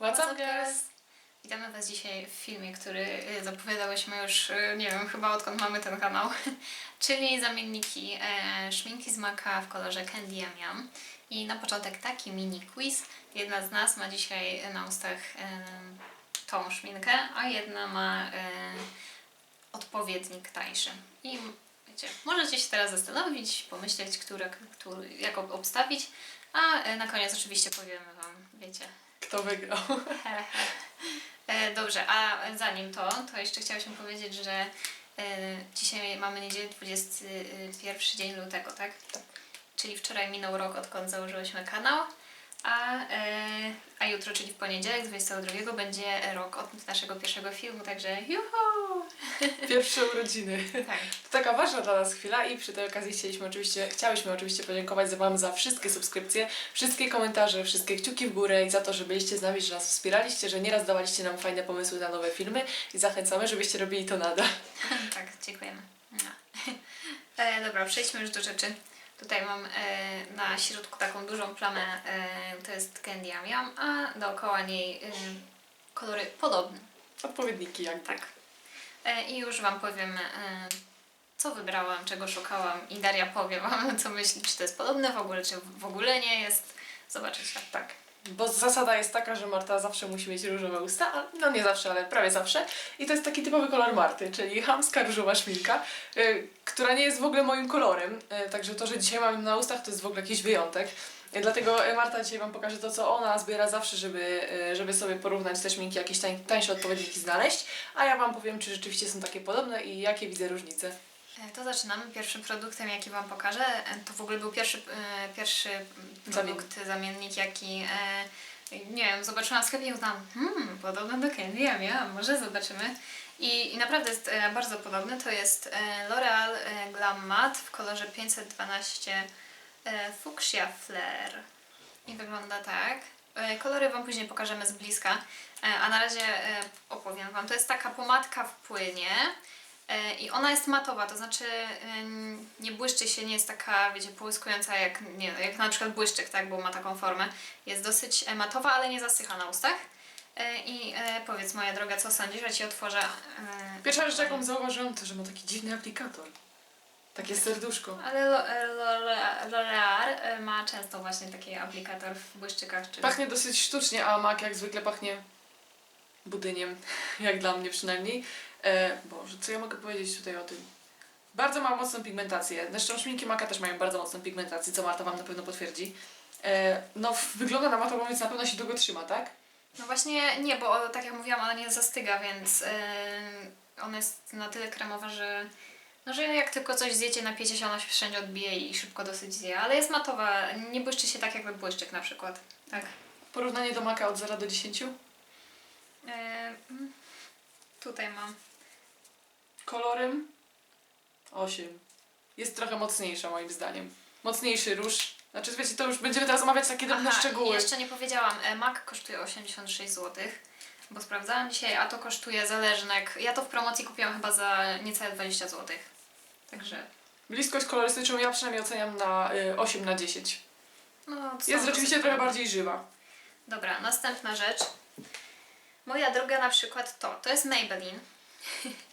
What's up, girls? Witamy Was dzisiaj w filmie, który y, zapowiadałyśmy już, y, nie wiem, chyba odkąd mamy ten kanał, czyli zamienniki e, szminki z Maka w kolorze Candy Yam Yam. I na początek taki mini quiz. Jedna z nas ma dzisiaj na ustach e, tą szminkę, a jedna ma e, odpowiednik tańszy. I wiecie, możecie się teraz zastanowić, pomyśleć, które, który, jak ob- obstawić, a e, na koniec oczywiście powiemy Wam, wiecie, Kto wygrał? E, Dobrze, a zanim to, to jeszcze chciałyśmy powiedzieć, że e, dzisiaj mamy niedzielę 21 dzień lutego, tak? Tak. Czyli wczoraj minął rok, odkąd założyłyśmy kanał, a, e, a jutro, czyli w poniedziałek 22 będzie rok od naszego pierwszego filmu, także juhu! Pierwsze urodziny. Tak. To taka ważna dla nas chwila i przy tej okazji chcieliśmy oczywiście, chciałyśmy oczywiście podziękować Wam za wszystkie subskrypcje, wszystkie komentarze, wszystkie kciuki w górę i za to, że byliście z nami, że nas wspieraliście, że nieraz dawaliście nam fajne pomysły na nowe filmy i zachęcamy, żebyście robili to nadal. tak, dziękujemy. No. E, dobra, przejdźmy już do rzeczy. Tutaj mam e, na środku taką dużą plamę, e, to jest Candy Yam Yam, a dookoła niej e, kolory podobne. Odpowiedniki jakby. Tak. I już Wam powiem, co wybrałam, czego szukałam i Daria powie Wam, co myśli, czy to jest podobne w ogóle, czy w ogóle nie jest. Zobaczycie. Tak. Bo zasada jest taka, że Marta zawsze musi mieć różowe usta, a- no nie zawsze, ale prawie zawsze. I to jest taki typowy kolor Marty, czyli chamska różowa szminka, y, która nie jest w ogóle moim kolorem. Y, także to, że dzisiaj mam na ustach, to jest w ogóle jakiś wyjątek. Y, dlatego y, Marta dzisiaj Wam pokaże to, co ona zbiera zawsze, żeby, y, żeby sobie porównać te szminki, jakieś tań, tańsze odpowiedniki znaleźć. A ja Wam powiem, czy rzeczywiście są takie podobne i jakie widzę różnice. E, To zaczynamy. Pierwszym produktem, jaki Wam pokażę, e, to w ogóle był pierwszy, e, pierwszy produkt, zamiennik, jaki e, nie wiem, zobaczyłam w sklepie i uznałam, hmm, podobny do Candy Yam Yam, może zobaczymy. I, I naprawdę jest bardzo podobny. To jest L'Oreal Glam Matte w kolorze 512 e, Fuchsia Flare. I wygląda tak. Kolory Wam później pokażemy z bliska, a na razie opowiem Wam. To jest taka pomadka w płynie. E, I ona jest matowa, to znaczy nie błyszczy się, nie jest taka, wiecie, połyskująca jak, nie, jak na przykład błyszczyk, tak, bo ma taką formę. Jest dosyć e, matowa, ale nie zasycha na ustach. E, I powiedz, moja droga, co sądzisz, że Ci otworzę... Pierwsza rzecz, jaką zauważyłam, to, że ma taki dziwny aplikator. Takie serduszko. Ale Lo- L'Oreal ma często właśnie taki aplikator w błyszczykach. Czy... Pachnie dosyć sztucznie, a mak jak zwykle pachnie budyniem, jak dla mnie przynajmniej. E, Boże, co ja mogę powiedzieć tutaj o tym? Bardzo ma mocną pigmentację. Zresztą szminki maka też mają bardzo mocną pigmentację, co Marta Wam na pewno potwierdzi. E, no, wygląda na matową, więc na pewno się długo trzyma, tak? No właśnie nie, bo tak jak mówiłam, ona nie zastyga, więc yy, ona jest na tyle kremowa, że no, że jak tylko coś zjecie, napiecie się, ona się wszędzie odbije i szybko dosyć zje. Ale jest matowa, nie błyszczy się tak jakby błyszczyk na przykład. Tak. Porównanie do maka od 0 do 10. Yy, mm, tutaj mam. Kolorem 8. Jest trochę mocniejsza moim zdaniem. Mocniejszy róż. Znaczy, wiecie, to już będziemy teraz omawiać takie drobne Aha, szczegóły. jeszcze nie powiedziałam, e, MAC kosztuje 86 zł. Bo sprawdzałam dzisiaj, a to kosztuje zależnek. Ja to w promocji kupiłam chyba za niecałe 20 zł. Także Bliskość kolorystyczną ja przynajmniej oceniam na y, 8 na 10. no, Jest rzeczywiście trochę bardziej żywa. Dobra, następna rzecz. Moja droga na przykład to. To jest Maybelline.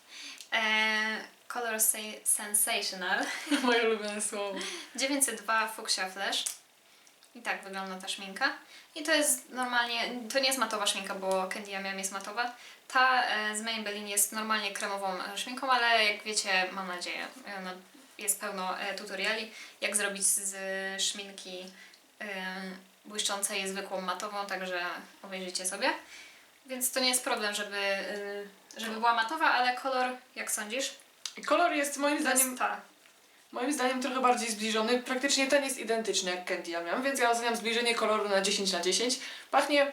e, Color Sen- Sensational. Moje ulubione słowo. 902 Fuchsia Flash. I tak wygląda ta szminka. I to jest normalnie, to nie jest matowa szminka, bo Candy Yam jest matowa. Ta e, z Maybelline jest normalnie kremową e, szminką, ale jak wiecie, mam nadzieję, e, no, jest pełno tutoriali, jak zrobić z szminki błyszczącej zwykłą matową, także obejrzyjcie sobie. Więc to nie jest problem, żeby, e, żeby była matowa, ale kolor, jak sądzisz? Kolor jest moim zdaniem, jest ta. moim zdaniem trochę bardziej zbliżony. Praktycznie ten jest identyczny jak Candy Yam Yam, więc ja oceniam zbliżenie koloru na 10 na 10. Pachnie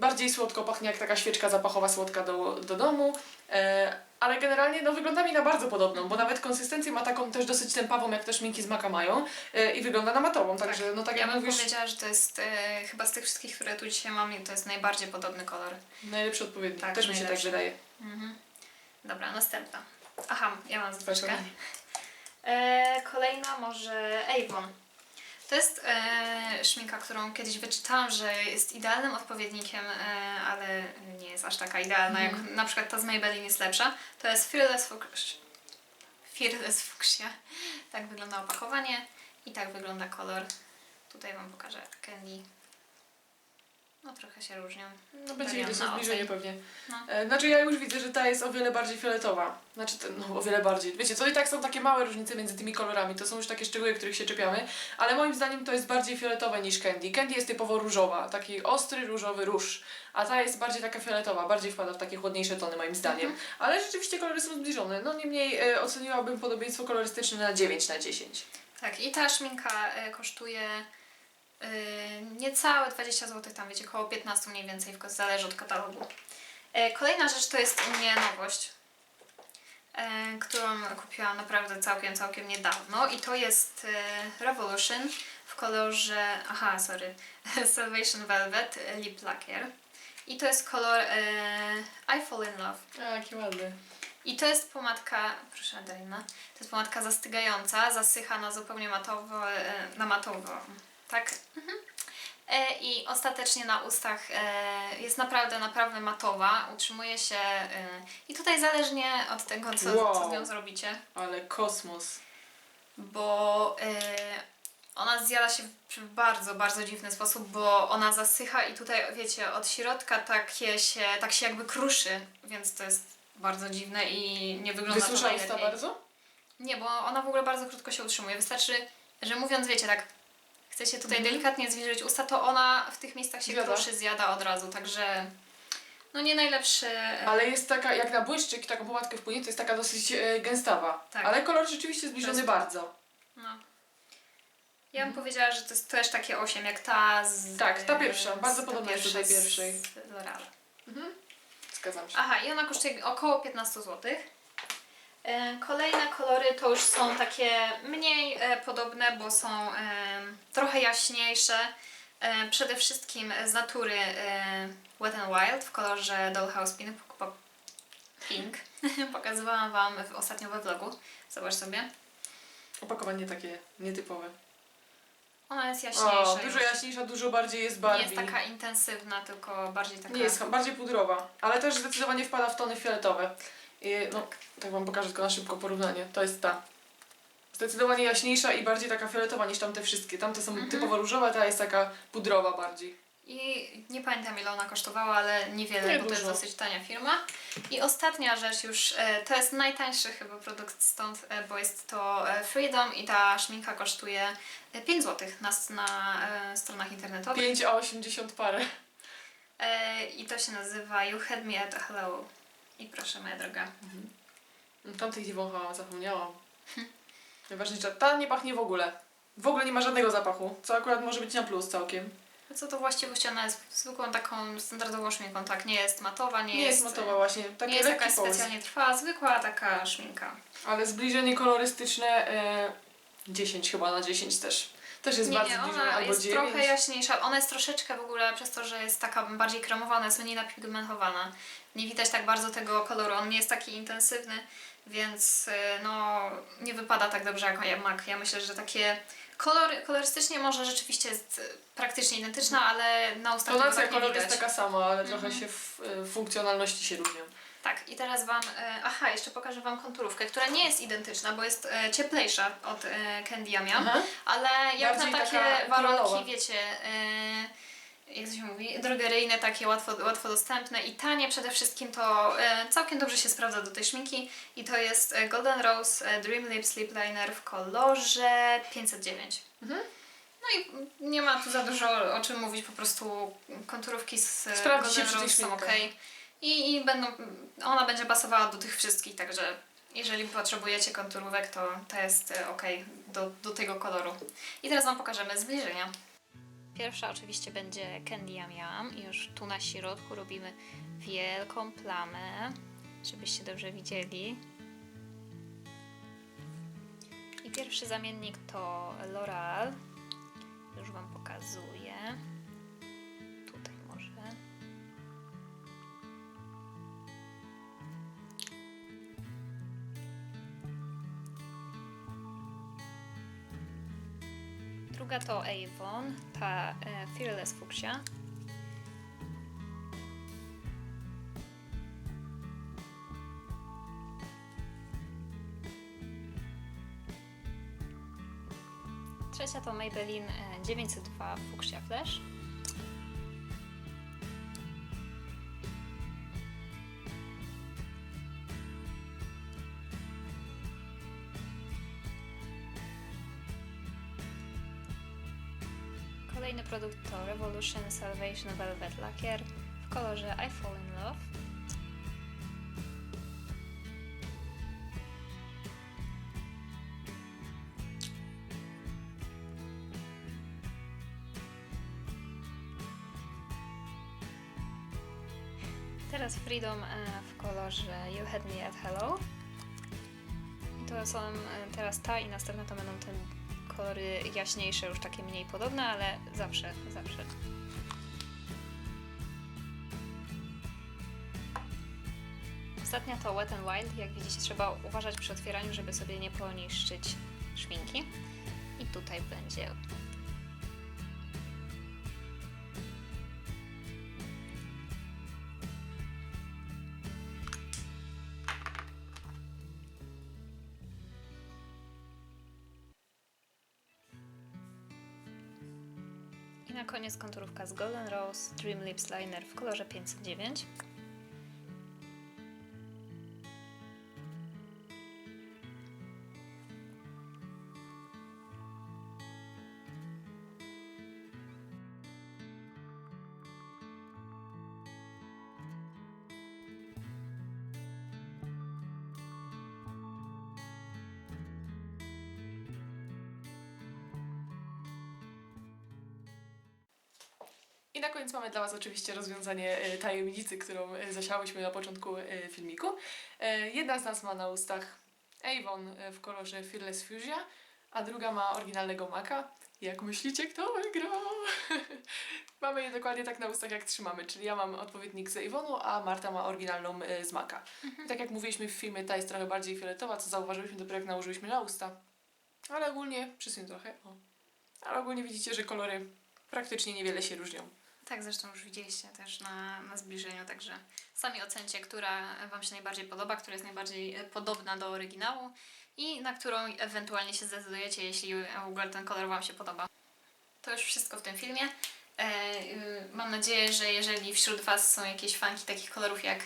bardziej słodko, pachnie jak taka świeczka zapachowa słodka do, do domu. E, ale generalnie no, wygląda mi na bardzo podobną, bo nawet konsystencję ma taką też dosyć tępawą, jak te szminki z maka mają e, i wygląda na matową, także no tak ja jak bym mówisz, powiedziała, że to jest e, chyba z tych wszystkich, które tu dzisiaj mam, to jest najbardziej podobny kolor. najlepszy odpowiednik. Tak, też mi się tak najlepszy. wydaje. Mhm. Dobra, następna. Aha, ja mam zwyczkę. E, kolejna może Avon. To jest e, szminka, którą kiedyś wyczytałam, że jest idealnym odpowiednikiem, e, ale nie jest aż taka idealna, jak na przykład ta z Maybelline jest lepsza. To jest Fearless Fuchsia. Fearless Fuchsia. Tak wygląda opakowanie i tak wygląda kolor. Tutaj Wam pokażę Candy. No trochę się różnią. No będzie Wariant widać na na zbliżenie pewnie. No. E, Znaczy ja już widzę, że ta jest o wiele bardziej fioletowa. Znaczy, ten, no o wiele bardziej. Wiecie, to i tak są takie małe różnice między tymi kolorami. To są już takie szczegóły, których się czepiamy. Ale moim zdaniem to jest bardziej fioletowe niż Candy. Candy jest typowo różowa. Taki ostry, różowy róż. A ta jest bardziej taka fioletowa. Bardziej wpada w takie chłodniejsze tony moim zdaniem. Ale rzeczywiście kolory są zbliżone. No niemniej e, oceniłabym podobieństwo kolorystyczne na 9 na 10. Tak, i ta szminka e, kosztuje niecałe 20 zł, tam wiecie, około 15 mniej więcej, zależy od katalogu. E, kolejna rzecz to jest u mnie nowość, e, którą kupiłam naprawdę całkiem, całkiem niedawno i to jest Revolution w kolorze, aha, sorry, Salvation Velvet Lip Lacquer. I to jest kolor I Fall In Love. A, jaki ładny. I to jest pomadka, proszę Adelina, to jest pomadka zastygająca, zasycha na zupełnie matowo, na matowo, tak? Mhm. E, I ostatecznie na ustach e, jest naprawdę, naprawdę matowa, utrzymuje się e, i tutaj zależnie od tego, co, Wow. co z nią zrobicie, Ale kosmos. bo ona zjada się w bardzo, bardzo dziwny sposób, bo ona zasycha i tutaj, wiecie, od środka takie się, tak się jakby kruszy, więc to jest bardzo dziwne i nie wygląda Wysusza to usta najlepiej. bardzo? Nie, bo ona w ogóle bardzo krótko się utrzymuje. Wystarczy, że mówiąc, wiecie, tak, chcecie tutaj Mhm. delikatnie zwilżyć usta, to ona w tych miejscach się Zjada. kruszy, zjada od razu, także no nie najlepszy. e, Ale jest taka, jak na błyszczyk, taką pomadkę wpłynie, to jest taka dosyć e, gęstawa. Tak. Ale kolor rzeczywiście zbliżony To jest- bardzo. No. Ja bym powiedziała, że to jest też takie 8, jak ta z... Mhm. Tak, ta pierwsza, z- bardzo podobna jest do tej z pierwszej. L'Oreal. Zgadzam się. Aha, i ona kosztuje około 15 zł. E, Kolejne kolory to już są takie mniej e, podobne, bo są e, trochę jaśniejsze. E, przede wszystkim z natury e, Wet n Wild w kolorze Dollhouse Pink. Pink. Pokazywałam Wam w, ostatnio we vlogu. Zobacz sobie. Opakowanie takie nietypowe. Ona jest jaśniejsza. O, dużo jaśniejsza, dużo bardziej jest Nie Barbie. jest taka intensywna, tylko bardziej taka... Nie jest, bardziej pudrowa, ale też zdecydowanie wpada w tony fioletowe. I, no, tak wam pokażę tylko na szybko porównanie. To jest ta. Zdecydowanie jaśniejsza i bardziej taka fioletowa niż tamte wszystkie. Tamte są Mhm. typowo różowe, ta jest taka pudrowa bardziej. I nie pamiętam ile ona kosztowała, ale niewiele, Nie bo to jest dosyć tania firma. I ostatnia rzecz już, e, to jest najtańszy chyba produkt stąd, e, bo jest to e, Freedom i ta szminka kosztuje e, 5 zł na, na e, stronach internetowych. 5 a 80 parę. E, I to się nazywa You Had Me at a Hello. I proszę moja droga. Tamtych nie wąchałam, zapomniałam. Najważniejsza, ta nie pachnie w ogóle. W ogóle nie ma żadnego zapachu, co akurat może być na plus całkiem. A Co to właściwość? Ona jest zwykłą taką standardową szminką, tak? Nie jest matowa, nie, Nie, jest matowa właśnie, Nie takie jest lekki jakaś połysk. specjalnie trwała, zwykła taka szminka. Ale zbliżenie kolorystyczne e, 10 chyba na 10 też. Też jest nie, bardzo nie, albo jest 9. trochę jaśniejsza. Ona jest troszeczkę w ogóle przez to, że jest taka bardziej kremowa, ona jest mniej napigmentowana. Nie widać tak bardzo tego koloru, on nie jest taki intensywny, więc y, no nie wypada tak dobrze jak MAC. Ja myślę, że takie kolory, kolorystycznie może rzeczywiście jest y, praktycznie identyczna, ale na ustach tego Tonacja tak nie koloru widać. jest taka sama, ale trochę Mhm. się w e, funkcjonalności się różnią. Tak, i teraz Wam, aha, jeszcze pokażę Wam konturówkę, która nie jest identyczna, bo jest cieplejsza od Candy. Aha. Ale jak Bardziej na takie warunki, wiecie, jak to się mówi, drogeryjne, takie łatwo, łatwo dostępne i tanie przede wszystkim, to yy, całkiem dobrze się sprawdza do tej szminki. I to jest e, Golden Rose e, Dream Lips Lip Liner w kolorze 509. Mhm. No i nie ma tu za dużo o czym mówić, po prostu konturówki z e, Sprawdzi się Golden tej Rose są ok. I, I będą, ona będzie pasowała do tych wszystkich, także jeżeli potrzebujecie konturówek, to to jest e, ok do, do tego koloru. I teraz Wam pokażemy zbliżenia. Pierwsza oczywiście będzie Candy Yum Yum i już tu na środku robimy wielką plamę, żebyście dobrze widzieli. I pierwszy zamiennik to L'Oreal. Już Wam pokazuję. Druga to Avon, ta e, Fearless Fuchsia. Trzecia to Maybelline e, 902 Fuchsia Flash. Revolution Salvation Velvet Lacquer w kolorze I Fall in Love. Teraz Freedom e, w kolorze You Had Me at Hello. I to są e, teraz ta i następne to będą te kolory jaśniejsze, już takie mniej podobne, ale zawsze, zawsze. Ostatnia to Wet n Wild. Jak widzicie, trzeba uważać przy otwieraniu, żeby sobie nie poniszczyć szminki. I tutaj będzie na koniec konturówka z Golden Rose Dream Lips Liner w kolorze 509. I na koniec mamy dla Was oczywiście rozwiązanie e, tajemnicy, którą e, zasiałyśmy na początku e, filmiku. Jedna z nas ma na ustach Avon w kolorze Fearless Fuchsia, a druga ma oryginalnego maka. Jak myślicie, kto wygra? mamy je dokładnie tak na ustach, jak trzymamy, czyli ja mam odpowiednik z Avonu, a Marta ma oryginalną z maka. I tak jak mówiliśmy w filmie, ta jest trochę bardziej fioletowa, co zauważyliśmy dopiero jak nałożyliśmy na usta. Ale ogólnie, przysuń trochę, o. Ale ogólnie widzicie, że kolory praktycznie niewiele się różnią. Tak, zresztą już widzieliście też na, na zbliżeniu, także sami ocencie, która Wam się najbardziej podoba, która jest najbardziej e, podobna do oryginału i na którą ewentualnie się zdecydujecie, jeśli w ogóle ten kolor Wam się podoba. To już wszystko w tym filmie. E, y, mam nadzieję, że jeżeli wśród Was są jakieś fanki takich kolorów jak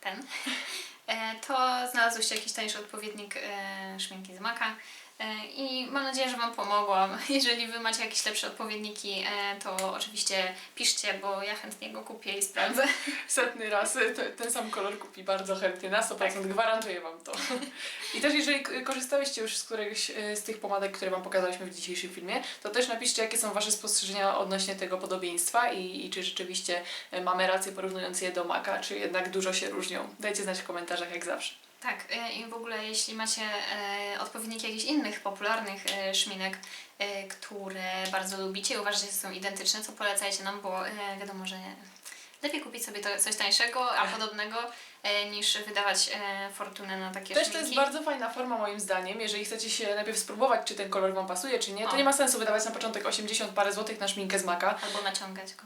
ten, e, to znalazłyście jakiś tańszy odpowiednik e, szminki z Maka. E, I mam nadzieję, że Wam pomogłam. Jeżeli Wy macie jakieś lepsze odpowiedniki, e, to oczywiście piszcie, bo ja chętnie go kupię i sprawdzę. setny raz te, ten sam kolor kupi bardzo chętnie, na 100% gwarantuję Wam to. I też jeżeli korzystałyście już z któregoś z tych pomadek, które Wam pokazaliśmy w dzisiejszym filmie, to też napiszcie, jakie są Wasze spostrzeżenia odnośnie tego podobieństwa i, i czy rzeczywiście mamy rację porównując je do Maka, czy jednak dużo się różnią. Dajcie znać w komentarzach jak zawsze. Tak, e, i w ogóle jeśli macie e, odpowiedniki jakichś innych popularnych e, szminek, które bardzo lubicie i uważacie, że są identyczne, to polecajcie nam, bo wiadomo, że lepiej kupić sobie to coś tańszego, a Ach. podobnego, niż wydawać fortunę na takie Też szminki. to jest bardzo fajna forma moim zdaniem, jeżeli chcecie się najpierw spróbować, czy ten kolor Wam pasuje, czy nie, to O. nie ma sensu wydawać na początek 80 parę złotych na szminkę z Maka, Albo naciągać go.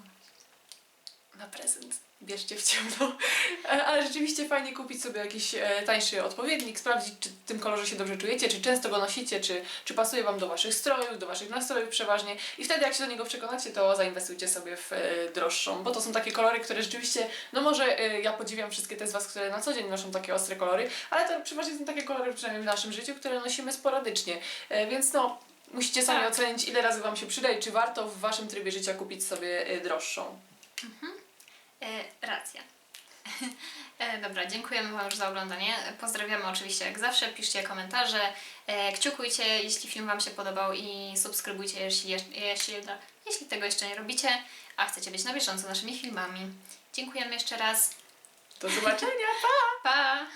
Na prezent. Bierzcie w ciemno. Ale rzeczywiście fajnie kupić sobie jakiś e, tańszy odpowiednik, sprawdzić, czy w tym kolorze się dobrze czujecie, czy często go nosicie, czy, czy pasuje Wam do Waszych strojów, do Waszych nastrojów przeważnie. I wtedy, jak się do niego przekonacie, to zainwestujcie sobie w e, droższą, bo to są takie kolory, które rzeczywiście, no może e, ja podziwiam wszystkie te z Was, które na co dzień noszą takie ostre kolory, ale to przeważnie są takie kolory, przynajmniej w naszym życiu, które nosimy sporadycznie. Więc no, musicie sami Tak. ocenić, ile razy Wam się przyda i czy warto w Waszym trybie życia kupić sobie droższą. E, racja. E, dobra, dziękujemy Wam już za oglądanie. Pozdrawiamy oczywiście jak zawsze. Piszcie komentarze, e, kciukujcie, jeśli film Wam się podobał i subskrybujcie, jeśli, jeśli, jeśli tego jeszcze nie robicie, a chcecie być na bieżąco naszymi filmami. Dziękujemy jeszcze raz. Do zobaczenia! Pa!